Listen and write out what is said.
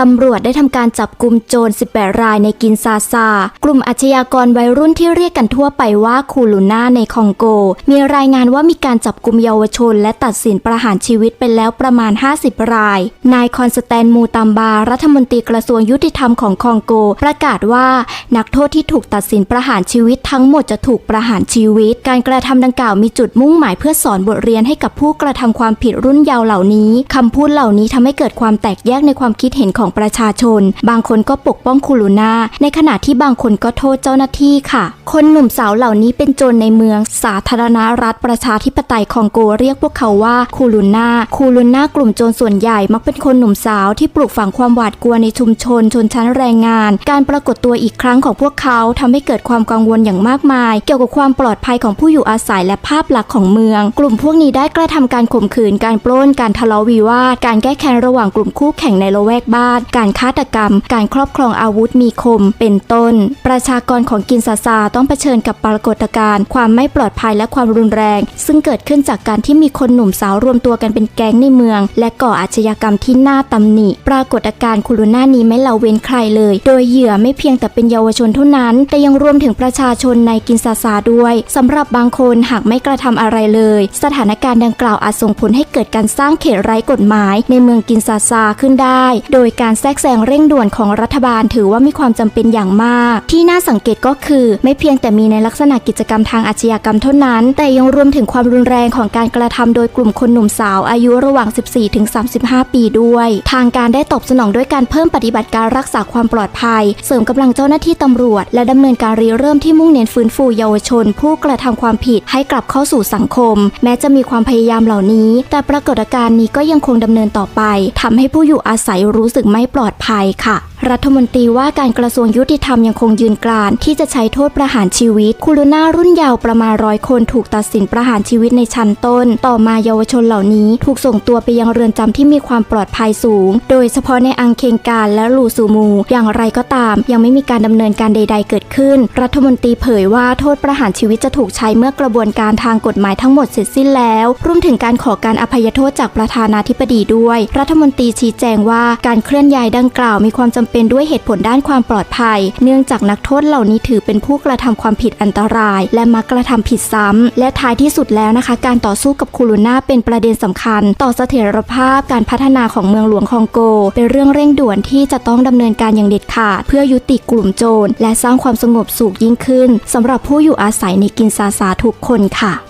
ตำรวจได้ทำการจับกลุ่มโจร 18 รายในกินซาซา กลุ่มอาชญากรวัยรุ่นที่เรียกกันทั่วไปว่าคูลูน่าในคองโก มีรายงานว่ามีการจับกลุ่มเยาวชน และตัดสินประหารชีวิตไปแล้วประมาณ 50 ราย นายคอนสแตนมูตัมบา รัฐมนตรีกระทรวงยุติธรรมของคองโก ประกาศว่านักโทษที่ถูกตัดสินประหารชีวิตทั้งหมดจะถูกประหารชีวิต การกระทำดังกล่าวมีจุดมุ่งหมายเพื่อสอนบทเรียนให้กับผู้กระทำความผิดรุ่นเยาว์เหล่านี้คำพูดเหล่านี้ทำให้เกิดความแตกแยกในความคิดเห็นของประชาชน บางคนก็ปกป้องคูลูนาในขณะที่บางคนก็โทษเจ้าหน้าที่ค่ะ คนหนุ่มสาวเหล่านี้เป็นโจรในเมืองสาธารณรัฐประชาธิปไตยคองโกเรียกพวกเขาว่าคูลูนาคูลูนากลุ่มโจรส่วนใหญ่มักเป็นคนหนุ่มสาวที่ปลูกฝังความหวาดกลัวในชุมชน ชนชั้นแรงงาน การปรากฏตัวอีกครั้งของพวกเขาทำให้เกิดความกังวลอย่างมากมาย เกี่ยวกับความปลอดภัยของผู้อยู่อาศัยและภาพลักษณ์ของเมือง กลุ่มพวกนี้ได้กระทำการข่มขืนการปล้นการทะเลาะวิวาทการแก้แค้นระหว่างกลุ่มคู่แข่งในละแวกบ้านการฆาตกรรม การครอบครองอาวุธมีคม เป็นต้น ประชากรของกินซาซาต้องเผชิญกับปรากฏการณ์ความไม่ปลอดภัยและความรุนแรง ซึ่งเกิดขึ้นจากการที่มีคนหนุ่มสาวรวมตัวกันเป็นแก๊งในเมือง และก่ออาชญากรรมที่น่าตำหนิ ปรากฏการณ์คูลูน่านี้ไม่ละเว้นใครเลย โดยเหยื่อไม่เพียงแต่เป็นเยาวชนเท่านั้น แต่ยังรวมถึงประชาชนในกินซาซาด้วยสำหรับบางคนหากไม่กระทำอะไรเลย สถานการณ์ดังกล่าวอาจส่งผลให้เกิดการสร้างเขตไร้กฎหมายในเมืองกินซาซาขึ้นได้ โดยการแทรกแซงเร่งด่วนของรัฐบาล ถือว่ามีความจำเป็นอย่างมาก ที่น่าสังเกตก็คือ ไม่เพียงแต่มีในลักษณะกิจกรรมทางอาชญากรรมเท่านั้น แต่ยังรวมถึงความรุนแรงของการกระทำโดยกลุ่มคนหนุ่มสาวอายุระหว่าง 14-35 ปีด้วย ทางการได้ตอบสนองด้วยการเพิ่มปฏิบัติการรักษาความปลอดภัย เสริมกำลังเจ้าหน้าที่ตำรวจ และดำเนินการรีเริ่มที่มุ่งเน้นฟื้นฟูเยาวชน ผู้กระทำความผิดให้กลับเข้าสู่สังคม แม้จะมีความพยายามเหล่านี้ แต่ปรากฏการณ์นี้ก็ยังคงดำเนินต่อไปทำให้ผู้อยู่อาศัยรู้สึกไม่ปลอดภัยค่ะ รัฐมนตรีว่าการกระทรวงยุติธรรมยังคงยืนกรานที่จะใช้โทษประหารชีวิตคูลูน่ารุ่นเยาว์ประมาณร้อยคนถูกตัดสินประหารชีวิตในชั้นต้น ต่อมาเยาวชนเหล่านี้ ถูกส่งตัวไปยังเรือนจำที่มีความปลอดภัยสูง โดยเฉพาะในอังเคงการและลูซูมู อย่างไรก็ตาม ยังไม่มีการดำเนินการใด ๆ เกิดขึ้น รัฐมนตรีเผยว่าโทษประหารชีวิตจะถูกใช้เมื่อกระบวนการทางกฎหมายทั้งหมดเสร็จสิ้นแล้วรวมถึงการขอการอภัยโทษจากประธานาธิบดีด้วย รัฐมนตรีชี้แจงว่าการเคลื่อนย้ายดังกล่าวมีความจำเป็นด้วยเหตุผลด้านความปลอดภัย เนื่องจากนักโทษเหล่านี้ถือเป็นผู้กระทำความผิดอันตราย และมักกระทำผิดซ้ำและท้ายที่สุดแล้วนะคะ การต่อสู้กับคูลูน่าเป็นประเด็นสำคัญ ต่อเสถียรภาพการพัฒนาของเมืองหลวงคองโก เป็นเรื่องเร่งด่วนที่จะต้องดำเนินการอย่างเด็ดขาดเพื่อยุติกลุ่มโจรและสร้างความสงบสุขยิ่งขึ้นสำหรับผู้อยู่อาศัยในกินซาซาทุกคนค่ะ